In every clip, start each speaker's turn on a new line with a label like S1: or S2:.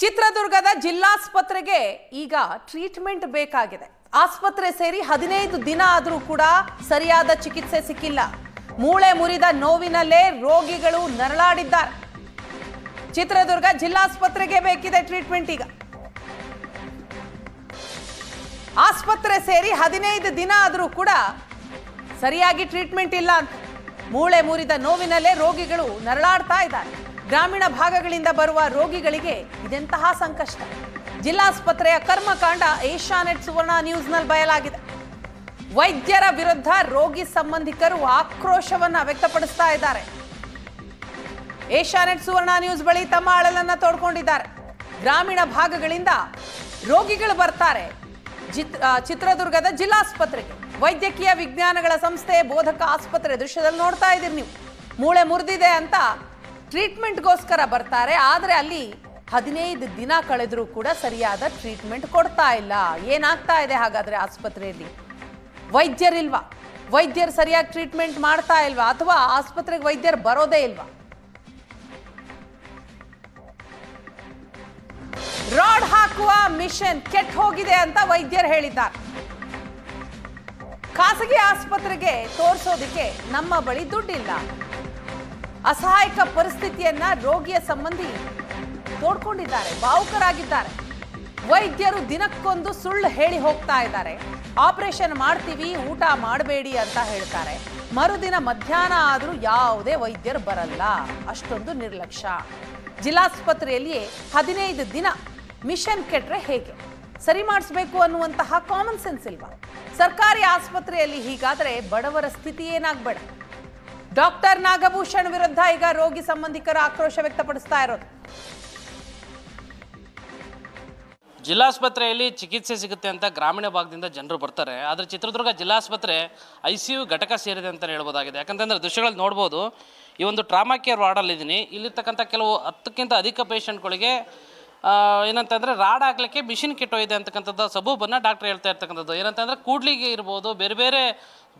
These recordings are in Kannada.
S1: ಚಿತ್ರದುರ್ಗದ ಜಿಲ್ಲಾಸ್ಪತ್ರೆಗೆ ಈಗ ಟ್ರೀಟ್ಮೆಂಟ್ ಬೇಕಾಗಿದೆ. ಆಸ್ಪತ್ರೆ ಸೇರಿ ಹದಿನೈದು ದಿನ ಆದರೂ ಕೂಡ ಸರಿಯಾದ ಚಿಕಿತ್ಸೆ ಸಿಕ್ಕಿಲ್ಲ. ಮೂಳೆ ಮುರಿದ ನೋವಿನಲ್ಲೇ ರೋಗಿಗಳು ನರಳಾಡಿದ್ದಾರೆ. ಚಿತ್ರದುರ್ಗ ಜಿಲ್ಲಾಸ್ಪತ್ರೆಗೆ ಬೇಕಿದೆ ಟ್ರೀಟ್ಮೆಂಟ್ ಈಗ. ಆಸ್ಪತ್ರೆ ಸೇರಿ ಹದಿನೈದು ದಿನ ಆದರೂ ಕೂಡ ಸರಿಯಾಗಿ ಟ್ರೀಟ್ಮೆಂಟ್ ಇಲ್ಲ ಅಂತ. ಮೂಳೆ ಮುರಿದ ನೋವಿನಲ್ಲೇ ರೋಗಿಗಳು ನರಳಾಡ್ತಾ ಇದ್ದಾರೆ. ಗ್ರಾಮೀಣ ಭಾಗಗಳಿಂದ ಬರುವ ರೋಗಿಗಳಿಗೆ ಇದೆಂತಹ ಸಂಕಷ್ಟ? ಜಿಲ್ಲಾಸ್ಪತ್ರೆಯ ಕರ್ಮಕಾಂಡ ಏಷ್ಯಾನೆಟ್ ಸುವರ್ಣ ನ್ಯೂಸ್ನಲ್ಲಿ ಬಯಲಾಗಿದೆ. ವೈದ್ಯರ ವಿರುದ್ಧ ರೋಗಿ ಸಂಬಂಧಿಕರು ಆಕ್ರೋಶವನ್ನು ವ್ಯಕ್ತಪಡಿಸ್ತಾ ಇದ್ದಾರೆ. ಏಷ್ಯಾನೆಟ್ ಸುವರ್ಣ ನ್ಯೂಸ್ ಬಳಿ ತಮ್ಮ ಅಳಲನ್ನ ತೋಡ್ಕೊಂಡಿದ್ದಾರೆ. ಗ್ರಾಮೀಣ ಭಾಗಗಳಿಂದ ರೋಗಿಗಳು ಬರ್ತಾರೆ ಚಿತ್ರದುರ್ಗದ ಜಿಲ್ಲಾಸ್ಪತ್ರೆಗೆ. ವೈದ್ಯಕೀಯ ವಿಜ್ಞಾನಗಳ ಸಂಸ್ಥೆ ಬೋಧಕ ಆಸ್ಪತ್ರೆ ದೃಶ್ಯದಲ್ಲಿ ನೋಡ್ತಾ ಇದ್ದೀರಿ ನೀವು. ಮೂಳೆ ಮುರಿದಿದೆ ಅಂತ ಟ್ರೀಟ್ಮೆಂಟ್ಗೋಸ್ಕರ ಬರ್ತಾರೆ, ಆದರೆ ಅಲ್ಲಿ ಹದಿನೈದು ದಿನ ಕಳೆದರೂ ಕೂಡ ಸರಿಯಾದ ಟ್ರೀಟ್ಮೆಂಟ್ ಕೊಡ್ತಾ ಇಲ್ಲ. ಏನಾಗ್ತಾ ಇದೆ ಹಾಗಾದರೆ ಆಸ್ಪತ್ರೆಯಲ್ಲಿ? ವೈದ್ಯರಿಲ್ವಾ? ವೈದ್ಯರು ಸರಿಯಾಗಿ ಟ್ರೀಟ್ಮೆಂಟ್ ಮಾಡ್ತಾ ಇಲ್ವಾ? ಅಥವಾ ಆಸ್ಪತ್ರೆಗೆ ವೈದ್ಯರು ಬರೋದೇ ಇಲ್ವಾ? ರಾಡ್ ಹಾಕುವ ಮಿಷನ್ ಕೆಟ್ಟ ಹೋಗಿದೆ ಅಂತ ವೈದ್ಯರು ಹೇಳಿದ್ದಾರೆ. ಖಾಸಗಿ ಆಸ್ಪತ್ರೆಗೆ ತೋರಿಸೋದಕ್ಕೆ ನಮ್ಮ ಬಳಿ ದುಡ್ಡಿಲ್ಲ. ಅಸಹಾಯಕ ಪರಿಸ್ಥಿತಿಯನ್ನ ರೋಗಿಯ ಸಂಬಂಧಿ ತೋಡ್ಕೊಂಡಿದ್ದಾರೆ, ಭಾವುಕರಾಗಿದ್ದಾರೆ. ವೈದ್ಯರು ದಿನಕ್ಕೊಂದು ಸುಳ್ಳು ಹೇಳಿ ಹೋಗ್ತಾ ಇದ್ದಾರೆ. ಆಪರೇಷನ್ ಮಾಡ್ತೀವಿ, ಊಟ ಮಾಡಬೇಡಿ ಅಂತ ಹೇಳ್ತಾರೆ. ಮರುದಿನ ಮಧ್ಯಾಹ್ನ ಆದರೂ ಯಾವುದೇ ವೈದ್ಯರು ಬರಲ್ಲ. ಅಷ್ಟೊಂದು ನಿರ್ಲಕ್ಷ್ಯ. ಜಿಲ್ಲಾಸ್ಪತ್ರೆಯಲ್ಲಿಯೇ ಹದಿನೈದು ದಿನ ಮಿಷನ್ ಕೆಟ್ಟರೆ ಹೇಗೆ? ಸರಿ ಮಾಡಿಸ್ಬೇಕು ಅನ್ನುವಂತಹ ಕಾಮನ್ ಸೆನ್ಸ್ ಇಲ್ವಾ? ಸರ್ಕಾರಿ ಆಸ್ಪತ್ರೆಯಲ್ಲಿ ಹೀಗಾದರೆ ಬಡವರ ಸ್ಥಿತಿ ಏನಾಗಬೇಡ. ಡಾಕ್ಟರ್ ನಾಗಭೂಷಣ್ ವಿರುದ್ಧ ಈಗ ರೋಗಿ ಸಂಬಂಧಿಕರು ಆಕ್ರೋಶ ವ್ಯಕ್ತಪಡಿಸ್ತಾ ಇರೋದು.
S2: ಜಿಲ್ಲಾಸ್ಪತ್ರೆಯಲ್ಲಿ ಚಿಕಿತ್ಸೆ ಸಿಗುತ್ತೆ ಅಂತ ಗ್ರಾಮೀಣ ಭಾಗದಿಂದ ಜನರು ಬರ್ತಾರೆ. ಆದರೆ ಚಿತ್ರದುರ್ಗ ಜಿಲ್ಲಾಸ್ಪತ್ರೆ ಐ ಸಿ ಯು ಘಟಕ ಸೇರಿದೆ ಅಂತಲೇ ಹೇಳ್ಬೋದಾಗಿದೆ. ಯಾಕಂತಂದರೆ ದೃಶ್ಯಗಳಲ್ಲಿ ನೋಡ್ಬೋದು, ಈ ಒಂದು ಟ್ರಾಮಾ ಕೇರ್ ವಾರ್ಡಲ್ಲಿದ್ದೀನಿ ಇಲ್ಲಿರ್ತಕ್ಕಂಥ ಕೆಲವು ಹತ್ತಕ್ಕಿಂತ ಅಧಿಕ ಪೇಷಂಟ್ಗಳಿಗೆ ಏನಂತಂದರೆ ರಾಡ್ ಹಾಕ್ಲಿಕ್ಕೆ ಮಿಷಿನ್ ಕೆಟ್ಟೋಗಿದೆ ಅಂತಕ್ಕಂಥದ್ದು ಸಬೂಬನ್ನು ಡಾಕ್ಟರ್ ಹೇಳ್ತಾ ಇರ್ತಕ್ಕಂಥದ್ದು. ಏನಂತಂದರೆ ಕೂಡ್ಲಿಗೆ ಇರ್ಬೋದು, ಬೇರೆ ಬೇರೆ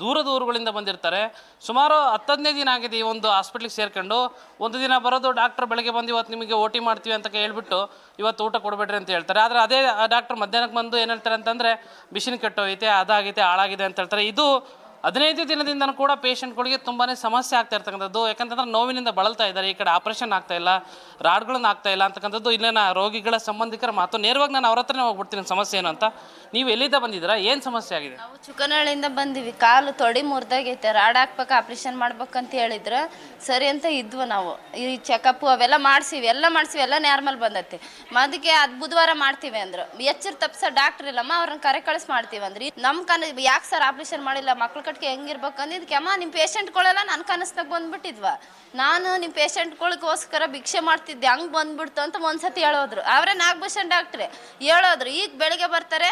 S2: ದೂರ ದೂರುಗಳಿಂದ ಬಂದಿರ್ತಾರೆ. ಸುಮಾರು ಹತ್ತದನೇ ದಿನ ಆಗಿದೆ ಈ ಒಂದು ಹಾಸ್ಪಿಟ್ಲಿಗೆ ಸೇರ್ಕೊಂಡು. ಒಂದು ದಿನ ಬರೋದು ಡಾಕ್ಟರ್ ಬೆಳಗ್ಗೆ ಬಂದು ಇವತ್ತು ನಿಮಗೆ ಓ ಟಿ ಮಾಡ್ತೀವಿ ಅಂತ ಹೇಳ್ಬಿಟ್ಟು ಇವತ್ತು ಊಟ ಕೊಡಬೇಡ್ರಿ ಅಂತ ಹೇಳ್ತಾರೆ. ಆದರೆ ಅದೇ ಡಾಕ್ಟರ್ ಮಧ್ಯಾಹ್ನಕ್ಕೆ ಬಂದು ಏನು ಹೇಳ್ತಾರೆ ಅಂತಂದರೆ, ಮಿಷಿನ್ ಕೆಟ್ಟೋಗೈತೆ ಅದಾಗೈತೆ ಹಾಳಾಗಿದೆ ಅಂತ ಹೇಳ್ತಾರೆ. ಇದು ಹದಿನೈದು ದಿನದಿಂದ ಕೂಡ ಪೇಷಂಟ್ಗಳಿಗೆ ತುಂಬಾ ಸಮಸ್ಯೆ ಆಗ್ತಾ ಇರ್ತಕ್ಕಂಥದ್ದು. ಯಾಕಂತಂದ್ರೆ ನೋವಿನಿಂದ ಬಳಲ್ತಾ ಇದ್ದಾರೆ. ಈ ಕಡೆ ಆಪರೇಷನ್ ಆಗ್ತಾ ಇಲ್ಲ, ರಾಡ್ಗಳನ್ನ ಆಗ್ತಾ ಇಲ್ಲ ಅಂತಕ್ಕಂಥದ್ದು ಇಲ್ಲಿನ ರೋಗಿಗಳ ಸಂಬಂಧಿಕರ ಮಾತು. ನೇರವಾಗಿ ನಾನು ಅವ್ರ ಹತ್ರನೇ ಹೋಗ್ಬಿಡ್ತೀನಿ, ಸಮಸ್ಯೆ ಏನು ಅಂತ. ನೀವು ಎಲ್ಲಿಂದ ಬಂದಿದ್ದೀರಾ? ಏನು ಸಮಸ್ಯೆ ಆಗಿದೆ?
S3: ನಾವು ಚುಕ್ಕನಹಳ್ಳಿಯಿಂದ ಬಂದಿವಿ. ಕಾಲು ತೊಡಿ ಮುರಿದಾಗೈತೆ. ರಾಡ್ ಹಾಕ್ಬೇಕು ಆಪ್ರೇಷನ್ ಮಾಡ್ಬೇಕಂತ ಹೇಳಿದ್ರು ಸರಿ ಅಂತ ಇದ್ವು ನಾವು. ಈ ಚೆಕಪ್ ಅವೆಲ್ಲ ಮಾಡ್ಸಿವಿ. ಎಲ್ಲ ಮಾಡ್ಸಿವಿ. ಎಲ್ಲ ನಾರ್ಮಲ್ ಬಂದೈತಿ. ಅದಕ್ಕೆ ಅದು ಬುಧವಾರ ಮಾಡ್ತೀವಿ ಅಂದ್ರು. ಎಚ್ಚರ ತಪ್ಸ ಡಾಕ್ಟರ್ ಇಲ್ಲಮ್ಮ. ಅವ್ರನ್ನ ಕರೆ ಕಳಿಸ್ ಮಾಡ್ತೀವಿ ಅಂದ್ರಿ. ನಮ್ಮ ಕನ್ನ ಯಾಕೆ ಸರ್ ಆಪ್ರೇಷನ್ ಮಾಡಿಲ್ಲ? ಮಕ್ಳ ಕಟ್ಗೆ ಹೆಂಗಿರ್ಬೇಕು ಅಂದಿದ್ದಕ್ಕೆ ಅಮ್ಮ ನಿಮ್ಮ ಪೇಷಂಟ್ಗಳೆಲ್ಲ ನನ್ನ ಕನಸ್ದಾಗ ಬಂದ್ಬಿಟ್ಟಿದ್ವ. ನಾನು ನಿಮ್ಮ ಪೇಷಂಟ್ಗಳಿಗೋಸ್ಕರ ಭಿಕ್ಷೆ ಮಾಡ್ತಿದ್ದೆ, ಹಂಗೆ ಬಂದ್ಬಿಡ್ತು ಅಂತ ಒಂದ್ಸತಿ ಹೇಳೋದ್ರು. ಅವರೇ ನಾಗಭೂಷಣ್ ಡಾಕ್ಟ್ರೆ, ಹೇಳೋದ್ರು, ಈಗ ಬೆಳಗ್ಗೆ ಬರ್ತಾರೆ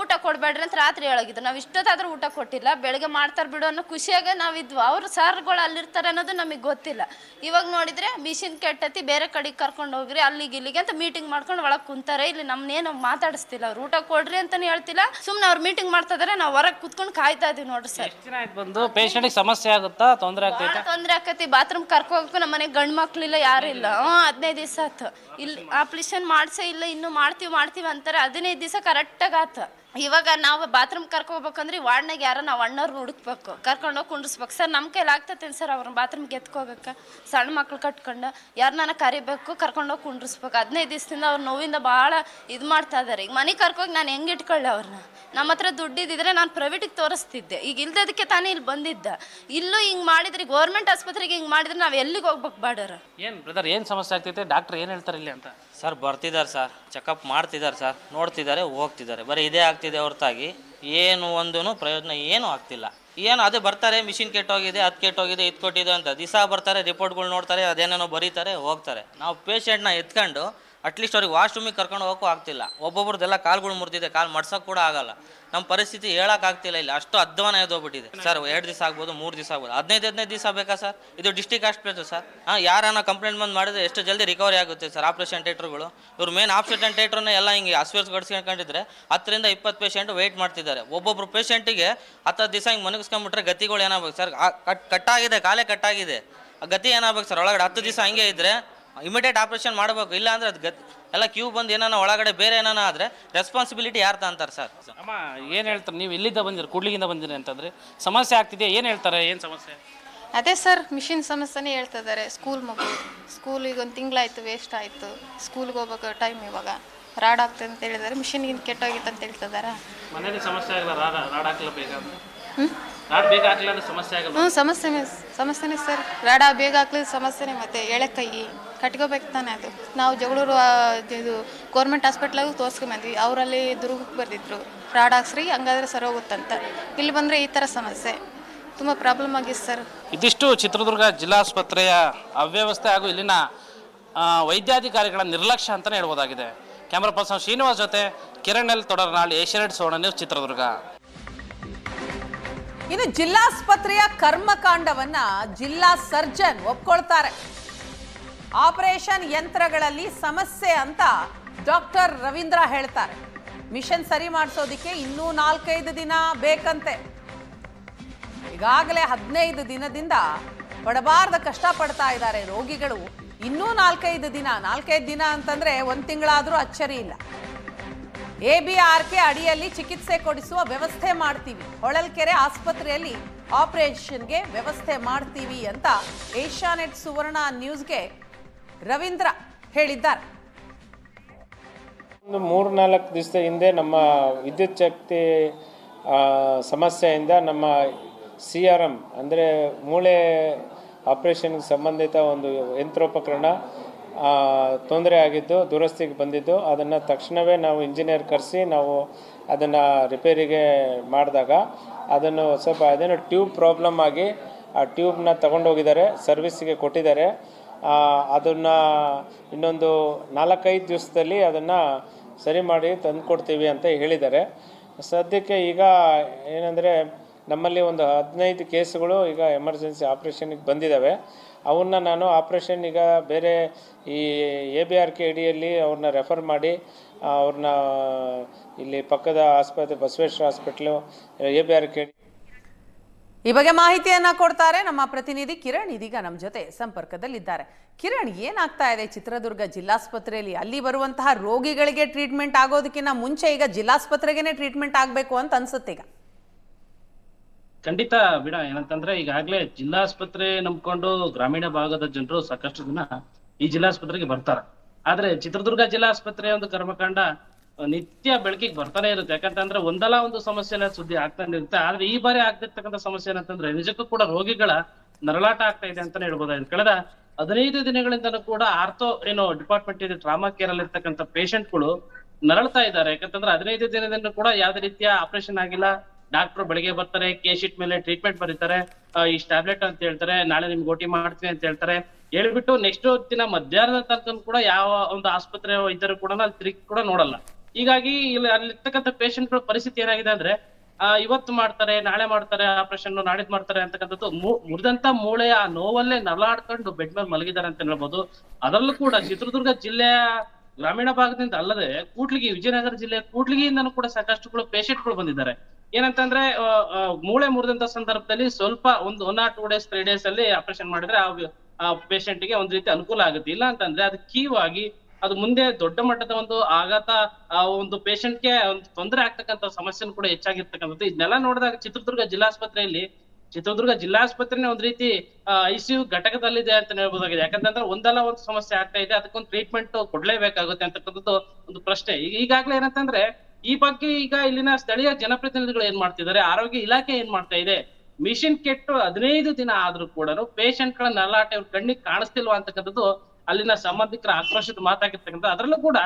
S3: ಊಟ ಕೊಡಬೇಡ್ರಿ ಅಂತ ರಾತ್ರಿ ಹೇಳೋಗಿದ್ರು. ನಾವು ಇಷ್ಟೊತ್ತಾದ್ರೂ ಊಟ ಕೊಟ್ಟಿಲ್ಲ, ಬೆಳಗ್ಗೆ ಮಾಡ್ತಾರೆ ಬಿಡು ಅನ್ನೋ ಖುಷಿಯಾಗೆ ನಾವಿದ್ವು. ಅವರು ಸರ್ಗಳು ಅಲ್ಲಿರ್ತಾರೆ ಅನ್ನೋದು ನಮಗೆ ಗೊತ್ತಿಲ್ಲ. ಇವಾಗ ನೋಡಿದರೆ ಮಿಷಿನ್ ಕೆಟ್ಟತಿ, ಬೇರೆ ಕಡೆಗೆ ಕರ್ಕೊಂಡು ಹೋಗ್ರಿ, ಅಲ್ಲಿಗೆ ಇಲ್ಲಿಗೆ ಅಂತ ಮೀಟಿಂಗ್ ಮಾಡ್ಕೊಂಡು ಒಳಗೆ ಕುಂತಾರೆ. ಇಲ್ಲಿ ನಮ್ಮನ್ನೇನು ಮಾತಾಡಿಸ್ತಿಲ್ಲ. ಅವ್ರು ಊಟ ಕೊಡ್ರಿ ಅಂತಲೇ ಹೇಳ್ತಿಲ್ಲ. ಸುಮ್ಮನೆ ಅವ್ರು ಮೀಟಿಂಗ್ ಮಾಡ್ತಾ ಇದಾರೆ, ನಾವು ಹೊರಗೆ ಕುತ್ಕೊಂಡು ಕಾಯ್ತಾ ಇದ್ದೀವಿ ನೋಡ್ರಿ ಸರ್.
S2: ಎಷ್ಟು ದಿನ ಆಯ್ತು ಬಂದು? ಪೇಷಂಟಿಗೆ ಸಮಸ್ಯೆ ಆಗುತ್ತಾ? ತೊಂದರೆ ಆಗ್ತೈತೆ
S3: ತೊಂದ್ರೆ ಆಕತಿ. ಬಾತ್ರೂಮ್ ಕರ್ಕೊ ಹೋಗಬೇಕು ನಮ್ಮ ಮನೆಗೆ ಗಂಡು ಮಕ್ಳಿಲ್ಲ ಯಾರು ಇಲ್ಲ. ಹ್ಞೂ ಹದಿನೈದು ದಿವಸ ಆತು. ಇಲ್ಲಿ ಆಪ್ರೇಷನ್ ಮಾಡ್ಸೇ. ಇಲ್ಲ. ಇನ್ನು ಮಾಡ್ತೀವಿ ಮಾಡ್ತೀವಿ ಅಂತಾರೆ. ಹದಿನೈದು ದಿವಸ ಕರೆಕ್ಟಾಗಿ ಆತು. ಇವಾಗ ನಾವು ಬಾತ್ರೂಮ್ ಕರ್ಕೋಬೇಕಂದ್ರೆ ವಾರ್ಡ್ನಾಗ ಯಾರೋ ನಾವು ಅಣ್ಣವ್ರು ಹುಡುಕ್ಬೇಕು. ಕರ್ಕೊಂಡು ಹೋಗಿ ಕುಂಡ್ರಿಸ್ಬೇಕು. ಸರ್ ನಮ್ಮ ಕೈಲಿ ಆಗ್ತೈತೇನು ಸರ್ ಅವ್ರನ್ನ ಬಾತ್ರೂಮ್ಗೆ ಎತ್ಕೋಗಕ್ಕೆ? ಸಣ್ಣ ಮಕ್ಳು ಕಟ್ಕೊಂಡು ಯಾರನ್ನ ಕರಿಬೇಕು, ಕರ್ಕೊಂಡು ಹೋಗಿ ಕುಂಡ್ರಿಸ್ಬೇಕು. ಹದಿನೈದು ದಿವಸದಿಂದ ಅವ್ರ ನೋವಿಂದ ಭಾಳ ಇದು ಮಾಡ್ತಾ ಇದ್ದಾರೆ ಈಗ ಮನೆ ಕರ್ಕೋಗಿ ನಾನು ಹೆಂಗೆ ಇಟ್ಕೊಳ್ಳೆ ಅವ್ರನ್ನ ನಮ್ಮ ಹತ್ರ ದುಡ್ಡಿದ್ದಿದ್ರೆ ನಾನು ಪ್ರೈವೇಟಿಗೆ ತೋರಿಸ್ತಿದ್ದೆ. ಈಗ ಇಲ್ದದಕ್ಕೆ ತಾನೇ ಇಲ್ಲಿ ಬಂದಿದ್ದ. ಇಲ್ಲೂ ಹಿಂಗೆ ಮಾಡಿದ್ರೆ ಗೌರ್ಮೆಂಟ್ ಆಸ್ಪತ್ರೆಗೆ ಹಿಂಗೆ ಮಾಡಿದ್ರೆ ನಾವು ಎಲ್ಲಿಗೆ ಹೋಗ್ಬೇಕು ಬಾಡೋರು
S2: ಏನು ಬ್ರದರ್, ಏನು ಸಮಸ್ಯೆ ಆಗ್ತೈತೆ? ಡಾಕ್ಟರ್ ಏನು ಹೇಳ್ತಾರೆ ಇಲ್ಲಿ ಅಂತ?
S4: ಸರ್, ಬರ್ತಿದ್ದಾರೆ ಸರ್. ಚೆಕಪ್ ಮಾಡ್ತಿದ್ದಾರೆ ಸರ್. ನೋಡ್ತಿದ್ದಾರೆ, ಹೋಗ್ತಿದ್ದಾರೆ. ಬರೀ ಇದೇ ಆಗ್ತಿದೆ ಹೊರತಾಗಿ. ಏನು ಒಂದೂ ಪ್ರಯೋಜನ ಏನೂ ಆಗ್ತಿಲ್ಲ. ಏನು ಅದೇ ಬರ್ತಾರೆ, ಮಿಷಿನ್ ಕೆಟ್ಟೋಗಿದೆ, ಅದು ಕೆಟ್ಟೋಗಿದೆ, ಇದು ಕೊಟ್ಟಿದೆ ಅಂತ. ದಿಸ ಬರ್ತಾರೆ, ರಿಪೋರ್ಟ್ಗಳು ನೋಡ್ತಾರೆ, ಅದೇನೇನೋ ಬರೀತಾರೆ, ಹೋಗ್ತಾರೆ. ನಾವು ಪೇಷಂಟ್ನ ಎತ್ಕೊಂಡು ಅಟ್ಲೀಸ್ಟ್ ಅವ್ರಿಗೆ ವಾಶ್ರೂಮಿಗೆ ಕರ್ಕೊಂಡು ಹೋಗೋಕ್ಕೂ ಆಗ್ತಿಲ್ಲ. ಒಬ್ಬೊಬ್ರದ್ದೆಲ್ಲ ಕಾಲ್ಗಳು ಮುರಿದಿದೆ ಕಾಲು ಮಡ್ಸೋಕೆ ಕೂಡ ಆಗಲ್ಲ. ನಮ್ಮ ಪರಿಸ್ಥಿತಿ ಹೇಳೋಕ್ಕಾಗ್ತಿಲ್ಲ ಇಲ್ಲಿ. ಅಷ್ಟು ಅಧ್ವಾನ ಎದ್ದೋಗ್ಬಿಟ್ಟಿದೆ. ಸರ್ ಎರಡು ದಿವಸ ಆಗ್ಬೋದು ಮೂರು ದಿವಸ ಆಗ್ಬೋದು. ಹದಿನೈದು ಹದಿನೈದು ದಿವಸ ಬೇಕಾ ಸರ್? ಇದು ಡಿಸ್ಟಿಕ್ ಹಾಸ್ಪಿಟಲ್ ಸರ್. ಹಾಂ ಯಾರನ್ನ ಕಂಪ್ಲೇಂಟ್ ಬಂದು ಮಾಡಿದ್ರೆ ಎಷ್ಟು ಜಲ್ದಿ ರಿಕವರಿ ಆಗುತ್ತೆ ಸರ್ ಆಪ್ರೇಷನ್ ಥಿಯೇಟ್ರುಗಳು ಇವ್ರು ಮೇನ್ ಆಪ್ರೇಷನ್ ಥಿಯೇಟ್ರನ್ನ ಎಲ್ಲ ಹಿಂಗೆ ಅಸ್ವೇರ್ಸ್ ಗಡಿಸ್ಕೊಂಡಿದ್ರೆ ಹತ್ತರಿಂದ ಇಪ್ಪತ್ತು ಪೇಷಂಟ್ ವೆಯ್ಟ್ ಮಾಡ್ತಿದ್ದಾರೆ. ಒಬ್ಬೊಬ್ರು ಪೇಷಂಟಿಗೆ ಹತ್ತು ದಿವಸ ಹಿಂಗೆ ಮನಗಿಸ್ಕೊಂಡ್ಬಿಟ್ರೆ ಗತಿಗಳು ಏನಾಗಬೇಕು ಸರ್? ಕಟ್ ಕಟ್ಟಾಗಿದೆ ಕಾಲೇ ಕಟ್ಟಾಗಿದೆ ಗತಿ ಏನಾಗಬೇಕು ಸರ್? ಒಳಗಡೆ ಹತ್ತು ದಿವಸ ಹಂಗೆ ಇದ್ದರೆ ಇಮಿಡಿಯೇಟ್ ಆಪ್ರೇಷನ್ ಮಾಡಬೇಕು. ಇಲ್ಲ ಅಂದ್ರೆ ಅದು ಗತ್ ಎಲ್ಲ ಕ್ಯೂ ಬಂದು ಏನಾನ ಒಳಗಡೆ ಬೇರೆ ಏನಾನ ಆದರೆ ರೆಸ್ಪಾನ್ಸಿಬಿಲಿಟಿ ಯಾರು ಅಂತಾರೆ ಸರ್.
S2: ಅಮ್ಮ ಏನು ಹೇಳ್ತಾರೆ? ನೀವು ಇಲ್ಲಿಂದ ಬಂದಿರಿ ಕೂಡ್ಲಿಗಿಂದ ಬಂದಿರಿ ಅಂತಂದ್ರೆ ಸಮಸ್ಯೆ ಆಗ್ತಿದೆ. ಏನು ಹೇಳ್ತಾರೆ? ಏನು ಸಮಸ್ಯೆ?
S5: ಅದೇ ಸರ್ ಮಿಷಿನ್ ಸಮಸ್ಯೆನೇ ಹೇಳ್ತಾ ಇದ್ದಾರೆ ಸ್ಕೂಲ್ ಮಗು ಸ್ಕೂಲಿಗೆ ಒಂದು ತಿಂಗಳಾಯ್ತು ವೇಸ್ಟ್ ಆಯಿತು. ಸ್ಕೂಲ್ಗೆ ಹೋಗ್ಬೇಕು ಟೈಮ್ ಇವಾಗ. ರಾಡ್ ಆಗ್ತದೆ ಅಂತ ಹೇಳಿದ್ದಾರೆ ಮಿಷಿನ್ಗಿಂತ ಕೆಟ್ಟೋಗಿತ್ತು ಅಂತ ಹೇಳ್ತಿದ್ದಾರೆ
S2: ಮನೇಲಿ ಸಮಸ್ಯೆ ಆಗಲ್ಲ ರಾಡ ರಾಡ್ ಹಾಕಲ್ಲ ಬೇಗ? ಅಂತ ರಾಡ್ ಬೇಗ ಹಾಕಲ್ಲ ಅಂದ್ರೆ ಸಮಸ್ಯೆ ಆಗಲ್ಲ
S5: ಹ್ಞೂ ಸಮಸ್ಯೆನೇ ಸಮಸ್ಯೆನೇ ಸರ್. ರಾಡ ಬೇಗ ಹಾಕ್ಲಿದ ಸಮಸ್ಯೆನೇ ಮತ್ತೆ ಎಳೆ ಕೈ. ಕಟ್ಕೋಬೇಕು ತಾನೆ ಅದು. ನಾವು ಜಗಳೂರು ಆ, ಇದು ಗೌರ್ಮೆಂಟ್ ಹಾಸ್ಪಿಟ್ಲಾಗೂ ತೋರಿಸ್ಕೊಂಬಂದ್ವಿ ಅವರಲ್ಲಿ ದುರ್ಗಕ್ಕೆ ಬರ್ದಿದ್ರು. ಫ್ರಾಡ್ ಹಾಕ್ಸ್ರಿ ಹಂಗಾದ್ರೆ ಸರಿ ಹೋಗುತ್ತಂತ ಇಲ್ಲಿ ಬಂದರೆ ಈ ಥರ ಸಮಸ್ಯೆ. ತುಂಬ ಪ್ರಾಬ್ಲಮ್ ಆಗಿದೆ ಸರ್
S2: ಇದಿಷ್ಟು ಚಿತ್ರದುರ್ಗ ಜಿಲ್ಲಾಸ್ಪತ್ರೆಯ ಅವ್ಯವಸ್ಥೆ ಹಾಗೂ ಇಲ್ಲಿನ ಆ, ವೈದ್ಯಾಧಿಕಾರಿಗಳ ನಿರ್ಲಕ್ಷ್ಯ ಅಂತಲೇ ಹೇಳ್ಬೋದಾಗಿದೆ. ಕ್ಯಾಮ್ರಾ ಪರ್ಸನ್ ಶ್ರೀನಿವಾಸ್ ಜೊತೆ Kiran L Todarnal Asianet Suvarna news Chitradurga.
S1: ಇನ್ನು ಜಿಲ್ಲಾಸ್ಪತ್ರೆಯ ಕರ್ಮಕಾಂಡವನ್ನ ಜಿಲ್ಲಾ ಸರ್ಜನ್ ಒಪ್ಕೊಳ್ತಾರೆ. ಆಪರೇಷನ್ ಯಂತ್ರಗಳಲ್ಲಿ ಸಮಸ್ಯೆ ಅಂತ ಡಾಕ್ಟರ್ ರವೀಂದ್ರ ಹೇಳ್ತಾರೆ. ಮಿಷನ್ ಸರಿ ಮಾಡಿಸೋದಿಕ್ಕೆ ಇನ್ನೂ ನಾಲ್ಕೈದು ದಿನ ಬೇಕಂತೆ. ಈಗಾಗಲೇ ಹದಿನೈದು ದಿನದಿಂದ ಪಡಬಾರ್ದ ಕಷ್ಟ ಪಡ್ತಾ ಇದ್ದಾರೆ ರೋಗಿಗಳು. ಇನ್ನೂ ನಾಲ್ಕೈದು ದಿನ ನಾಲ್ಕೈದು ದಿನ ಅಂತಂದ್ರೆ ಒಂದು ತಿಂಗಳಾದರೂ ಅಚ್ಚರಿ ಇಲ್ಲ. ಎ ಬಿ ಆರ್ ಕೆ ಅಡಿಯಲ್ಲಿ ಚಿಕಿತ್ಸೆ ಕೊಡಿಸುವ ವ್ಯವಸ್ಥೆ ಮಾಡ್ತೀವಿ. ಹೊಳಲ್ಕೆರೆ ಆಸ್ಪತ್ರೆಯಲ್ಲಿ ಆಪರೇಷನ್ಗೆ ವ್ಯವಸ್ಥೆ ಮಾಡ್ತೀವಿ ಅಂತ ಏಷ್ಯಾನೆಟ್ ಸುವರ್ಣ ನ್ಯೂಸ್ಗೆ ರವೀಂದ್ರ ಹೇಳಿದ್ದಾರೆ.
S6: ಒಂದು ಮೂರು ನಾಲ್ಕು ದಿವಸದ ಹಿಂದೆ ನಮ್ಮ ವಿದ್ಯುತ್ ಶಕ್ತಿ ಸಮಸ್ಯೆಯಿಂದ ನಮ್ಮ ಸಿ ಆರ್ ಎಂ ಅಂದರೆ ಮೂಳೆ ಆಪ್ರೇಷನ್ಗೆ ಸಂಬಂಧಿತ ಒಂದು ಯಂತ್ರೋಪಕರಣ ತೊಂದರೆ ಆಗಿದ್ದು, ದುರಸ್ತಿಗೆ ಬಂದಿದ್ದು. ಅದನ್ನು ತಕ್ಷಣವೇ ನಾವು ಇಂಜಿನಿಯರ್ ಕರೆಸಿ, ನಾವು ಅದನ್ನು ರಿಪೇರಿಗೆ ಮಾಡಿದಾಗ ಅದನ್ನು ಸ್ವಲ್ಪ ಅದೇನೋ ಟ್ಯೂಬ್ ಪ್ರಾಬ್ಲಮ್ ಆಗಿ, ಆ ಟ್ಯೂಬ್ನ ತಗೊಂಡೋಗಿದ್ದಾರೆ ಸರ್ವಿಸ್ಗೆ ಕೊಟ್ಟಿದ್ದಾರೆ. ಅದನ್ನು ಇನ್ನೊಂದು ನಾಲ್ಕೈದು ದಿವಸದಲ್ಲಿ ಅದನ್ನು ಸರಿ ಮಾಡಿ ತಂದುಕೊಡ್ತೀವಿ ಅಂತ ಹೇಳಿದ್ದಾರೆ. ಸದ್ಯಕ್ಕೆ ಈಗ ಏನಂದರೆ ನಮ್ಮಲ್ಲಿ ಒಂದು ಹದಿನೈದು ಕೇಸುಗಳು ಈಗ ಎಮರ್ಜೆನ್ಸಿ ಆಪ್ರೇಷನ್ಗೆ ಬಂದಿದ್ದಾವೆ ಅವನ್ನ ನಾನು ಆಪ್ರೇಷನ್ ಈಗ ಬೇರೆ ಈ ಎ ಬಿ ಆರ್ ಕೆ ಅಡಿಯಲ್ಲಿ ಅವ್ರನ್ನ ರೆಫರ್ ಮಾಡಿ, ಅವ್ರನ್ನ ಇಲ್ಲಿ ಪಕ್ಕದ ಆಸ್ಪತ್ರೆ Basaveshwara hospital, A B R K
S1: ಈ ಬಗ್ಗೆ ಮಾಹಿತಿಯನ್ನ ಕೊಡ್ತಾರೆ ನಮ್ಮ ಪ್ರತಿನಿಧಿ ಕಿರಣ್ ಇದೀಗ ನಮ್ಮ ಜೊತೆ ಸಂಪರ್ಕದಲ್ಲಿದ್ದಾರೆ. ಕಿರಣ್, ಏನಾಗ್ತಾ ಇದೆ ಚಿತ್ರದುರ್ಗ ಜಿಲ್ಲಾಸ್ಪತ್ರೆಯಲ್ಲಿ? ಅಲ್ಲಿ ಬರುವಂತಹ ರೋಗಿಗಳಿಗೆ ಟ್ರೀಟ್ಮೆಂಟ್ ಆಗೋದಕ್ಕಿಂತ ಮುಂಚೆ ಈಗ ಜಿಲ್ಲಾಸ್ಪತ್ರೆಗೇನೆ ಟ್ರೀಟ್ಮೆಂಟ್ ಆಗಬೇಕು ಅಂತ ಅನ್ಸುತ್ತೆ ಈಗ.
S2: ಖಂಡಿತ ಬಿಡ, ಏನಂತಂದ್ರೆ ಈಗಾಗಲೇ ಜಿಲ್ಲಾಸ್ಪತ್ರೆ ನಂಬ್ಕೊಂಡು ಗ್ರಾಮೀಣ ಭಾಗದ ಜನರು ಸಾಕಷ್ಟು ಜನ ಈ ಜಿಲ್ಲಾಸ್ಪತ್ರೆಗೆ ಬರ್ತಾರೆ. ಆದ್ರೆ ಚಿತ್ರದುರ್ಗ ಜಿಲ್ಲಾಸ್ಪತ್ರೆಯ ಒಂದು ಕರ್ಮಕಾಂಡ ನಿತ್ಯ ಬೆಳಕಿಗೆ ಬರ್ತಾನೆ ಇರುತ್ತೆ. ಯಾಕಂತಂದ್ರೆ ಒಂದಲ್ಲ ಒಂದು ಸಮಸ್ಯೆನ ಸುದ್ದಿ ಆಗ್ತಾನೆ ಇರುತ್ತೆ. ಆದ್ರೆ ಈ ಬಾರಿ ಆಗ್ತಿರ್ತಕ್ಕಂಥ ಸಮಸ್ಯೆ ಏನಂತಂದ್ರೆ ನಿಜಕ್ಕೂ ಕೂಡ ರೋಗಿಗಳ ನರಳಾಟ ಆಗ್ತಾ ಇದೆ ಅಂತಾನೆ ಹೇಳ್ಬೋದಾಗಿದೆ. ಕಳೆದ ಹದಿನೈದು ದಿನಗಳಿಂದನೂ ಕೂಡ ಆರ್ಥೋ ಏನೋ ಡಿಪಾರ್ಟ್ಮೆಂಟ್ ಇದೆ, ಟ್ರಾಮಾ ಕೇರ್ ಅಲ್ಲಿ ಇರ್ತಕ್ಕಂಥ ಪೇಷಂಟ್ಗಳು ನರಳ್ತಾ ಇದ್ದಾರೆ. ಯಾಕಂತಂದ್ರೆ ಹದಿನೈದು ದಿನದಿಂದ ಕೂಡ ಯಾವ್ದೇ ರೀತಿಯ ಆಪರೇಷನ್ ಆಗಿಲ್ಲ. ಡಾಕ್ಟರ್ ಬೆಳಿಗ್ಗೆ ಬರ್ತಾರೆ ಶೀಟ್ ಮೇಲೆ ಟ್ರೀಟ್ಮೆಂಟ್ ಬರೀತಾರೆ. ಈ ಟ್ಯಾಬ್ಲೆಟ್ ಅಂತ ಹೇಳ್ತಾರೆ, ನಾಳೆ ನಿಮ್ಗೆ ಗೋಟಿ ಮಾಡ್ತೀನಿ ಅಂತ ಹೇಳ್ತಾರೆ. ಹೇಳ್ಬಿಟ್ಟು ನೆಕ್ಸ್ಟ್ ದಿನ ಮಧ್ಯಾಹ್ನದ ತನಕ ಕೂಡ ಯಾವ ಒಂದು ಆಸ್ಪತ್ರೆ ವೈದ್ಯರು ಕೂಡ ಅಲ್ಲಿ ತಿರುಗಿ ಕೂಡ ನೋಡಲ್ಲ. ಹೀಗಾಗಿ ಇಲ್ಲಿ ಅಲ್ಲಿರ್ತಕ್ಕಂಥ ಪೇಷಂಟ್ಗಳ ಪರಿಸ್ಥಿತಿ ಏನಾಗಿದೆ ಅಂದ್ರೆ ಆ, ಇವತ್ತು ಮಾಡ್ತಾರೆ ನಾಳೆ ಮಾಡ್ತಾರೆ ಆಪರೇಷನ್ ನಾಡಿದ್ ಮಾಡ್ತಾರೆ ಅಂತಕ್ಕಂಥದ್ದು ಮುರಿದಂತ ಮೂಳೆಯ ನೋವಲ್ಲೇ ನರಳಾಡ್ಕೊಂಡು ಬೆಡ್ ಮೇಲೆ ಮಲಗಿದ್ದಾರೆ ಅಂತ ಹೇಳ್ಬೋದು. ಅದರಲ್ಲೂ ಕೂಡ ಚಿತ್ರದುರ್ಗ ಜಿಲ್ಲೆಯ ಗ್ರಾಮೀಣ ಭಾಗದಿಂದ ಅಲ್ಲದೆ ಕೂಡ್ಲಿಗಿ ವಿಜಯನಗರ ಜಿಲ್ಲೆಯ ಕೂಡ್ಲಿಗಿಯಿಂದನೂ ಕೂಡ ಸಾಕಷ್ಟುಗಳು ಪೇಷಂಟ್ಗಳು ಬಂದಿದ್ದಾರೆ. ಏನಂತಂದ್ರೆ ಮೂಳೆ ಮುರಿದಂತ ಸಂದರ್ಭದಲ್ಲಿ ಸ್ವಲ್ಪ ಒಂದು one or two days three days ಅಲ್ಲಿ ಆಪರೇಷನ್ ಮಾಡಿದ್ರೆ ಆ patient ಗೆ ಒಂದ್ ರೀತಿ ಅನುಕೂಲ ಆಗುತ್ತೆ. ಇಲ್ಲ ಅಂತಂದ್ರೆ ಅದು ಕೀವಾಗಿ ಅದು ಮುಂದೆ ದೊಡ್ಡ ಮಟ್ಟದ ಒಂದು ಆಘಾತ, ಆ ಒಂದು patient ಗೆ ಒಂದು ತೊಂದರೆ ಆಗ್ತಕ್ಕಂಥ ಸಮಸ್ಯೆನೂ ಕೂಡ ಹೆಚ್ಚಾಗಿರ್ತಕ್ಕಂಥದ್ದು. ಇದನ್ನೆಲ್ಲ ನೋಡಿದಾಗ ಚಿತ್ರದುರ್ಗ ಜಿಲ್ಲಾಸ್ಪತ್ರೆಯಲ್ಲಿ, ಚಿತ್ರದುರ್ಗ ಜಿಲ್ಲಾಸ್ಪತ್ರೆನೇ ಒಂದ್ ರೀತಿ ಐಸಿಯು ಘಟಕದಲ್ಲಿದೆ ಅಂತ ಹೇಳ್ಬೋದಾಗಿದೆ. ಯಾಕಂತಂದ್ರೆ ಒಂದಲ್ಲ ಒಂದು ಸಮಸ್ಯೆ ಆಗ್ತಾ ಇದೆ. ಅದಕ್ಕೊಂದು ಟ್ರೀಟ್ಮೆಂಟ್ ಕೊಡ್ಲೇಬೇಕಾಗುತ್ತೆ ಅಂತಕ್ಕಂಥದ್ದು ಒಂದು ಪ್ರಶ್ನೆ. ಈಗ ಈಗಾಗ್ಲೇ ಏನಂತಂದ್ರೆ, ಈ ಬಗ್ಗೆ ಈಗ ಇಲ್ಲಿನ ಸ್ಥಳೀಯ ಜನಪ್ರತಿನಿಧಿಗಳು ಏನ್ ಮಾಡ್ತಿದ್ದಾರೆ? ಆರೋಗ್ಯ ಇಲಾಖೆ ಏನ್ ಮಾಡ್ತಾ ಇದೆ? ಮಿಷಿನ್ ಕೆಟ್ಟು ಹದಿನೈದು ದಿನ ಆದ್ರೂ ಕೂಡ ಪೇಷಂಟ್ಗಳ ಕಣ್ಣಿಗೆ ಕಾಣಿಸ್ತಿಲ್ವಾ ಅಂತಕ್ಕಂಥದ್ದು ಅಲ್ಲಿನ ಸಂಬಂಧಿಕರ ಆಕ್ರೋಶದ ಮಾತಾಗಿರ್ತಕ್ಕಂಥ ಅದರಲ್ಲೂ ಕೂಡ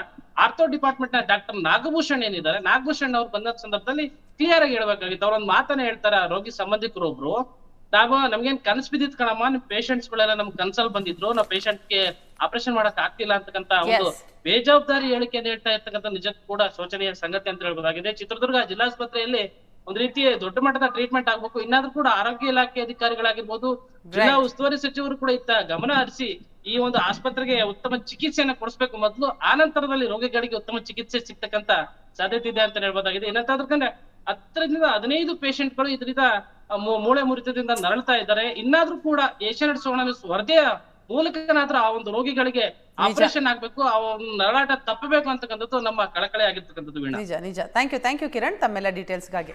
S2: ಆರ್ಥೋ ಡಿಪಾರ್ಟ್ಮೆಂಟ್ನ ಡಾಕ್ಟರ್ ನಾಗಭೂಷಣ್ ಏನಿದ್ದಾರೆ ನಾಗಭೂಷಣ್ ಅವ್ರು ಬಂದ ಸಂದರ್ಭದಲ್ಲಿ ಕ್ಲಿಯರ್ ಆಗಿ ಹೇಳ್ಬೇಕಾಗಿತ್ತು. ಅವ್ರೊಂದು ಮಾತನ್ನ ಹೇಳ್ತಾರೆ ಆ ರೋಗಿ ಸಂಬಂಧಿಕರು ಒಬ್ರು ನಾವು ನಮ್ಗೇನ್ ಕನ್ಸ್ ಬಿದ್ದಿತ್ ಕಣಮ್ಮ ನಿಮ್ ಪೇಷಂಟ್ಸ್ ಗಳೆಲ್ಲ ನಮ್ ಕನ್ಸಲ್ ಬಂದಿದ್ರು ನಾವು ಪೇಷಂಟ್ಗೆ ಆಪರೇಷನ್ ಮಾಡಕ್ ಆಗ್ತಿಲ್ಲ ಅಂತಕ್ಕಂತ ಒಂದು. ಬೇಜವಾಬ್ದಾರಿ ಹೇಳಿಕೆ ಹೇಳ್ತಾ ಇರ್ತಕ್ಕಂಥ ನಿಜಕ್ಕೂ ಕೂಡ ಶೋಚನೀಯ ಸಂಗತಿ ಅಂತ ಹೇಳ್ಬೋದಾಗಿದೆ. ಚಿತ್ರದುರ್ಗ ಜಿಲ್ಲಾಸ್ಪತ್ರೆಯಲ್ಲಿ ಒಂದ್ ರೀತಿ ದೊಡ್ಡ ಮಟ್ಟದ ಟ್ರೀಟ್ಮೆಂಟ್ ಆಗ್ಬೇಕು. ಇನ್ನಾದ್ರೂ ಕೂಡ ಆರೋಗ್ಯ ಇಲಾಖೆ ಅಧಿಕಾರಿಗಳಾಗಿರ್ಬೋದು ಜಿಲ್ಲಾ ಉಸ್ತುವಾರಿ ಸಚಿವರು ಕೂಡ ಇತ್ತ ಗಮನ ಹರಿಸಿ ಈ ಒಂದು ಆಸ್ಪತ್ರೆಗೆ ಉತ್ತಮ ಚಿಕಿತ್ಸೆಯನ್ನು ಕೊಡಿಸ್ಬೇಕು ಮೊದಲು ಆ ನಂತರದಲ್ಲಿ ರೋಗಿಗಳಿಗೆ ಉತ್ತಮ ಚಿಕಿತ್ಸೆ ಸಿಗ್ತಕ್ಕಂತ ಸಾಧ್ಯತೆ ಇದೆ ಅಂತ ಹೇಳ್ಬೋದಾಗಿದೆ. ಏನಂತಂದ್ರೆ ಹತ್ತರಿಂದ ಹದಿನೈದು ಪೇಷಂಟ್ಗಳು ಇದರಿಂದ ಇದ್ರಿಂದ ಮೂಳೆ ಮುರಿತದಿಂದ ನರಳ್ತಾ ಇದ್ದಾರೆ. ಇನ್ನಾದ್ರೂ ಕೂಡ ಏಷ್ಯಾನೆಟ್ ನ್ಯೂಸ್ ವರದಿಯ ಮೂಲಕನಾದ್ರ ಆ ಒಂದು ರೋಗಿಗಳಿಗೆ ಆಪರೇಷನ್ ಆಗ್ಬೇಕು ಆ ಒಂದು ನರಳಾಟ ತಪ್ಪಬೇಕು ಅಂತಕ್ಕಂಥದ್ದು ನಮ್ಮ ಕಳಕಳಿ ಆಗಿರ್ತಕ್ಕಂಥದ್ದು
S1: ನಿಜ ನಿಜ. Thank you thank you Kiran. ತಮ್ಮೆಲ್ಲ ಡೀಟೇಲ್ಸ್ಗಾಗಿ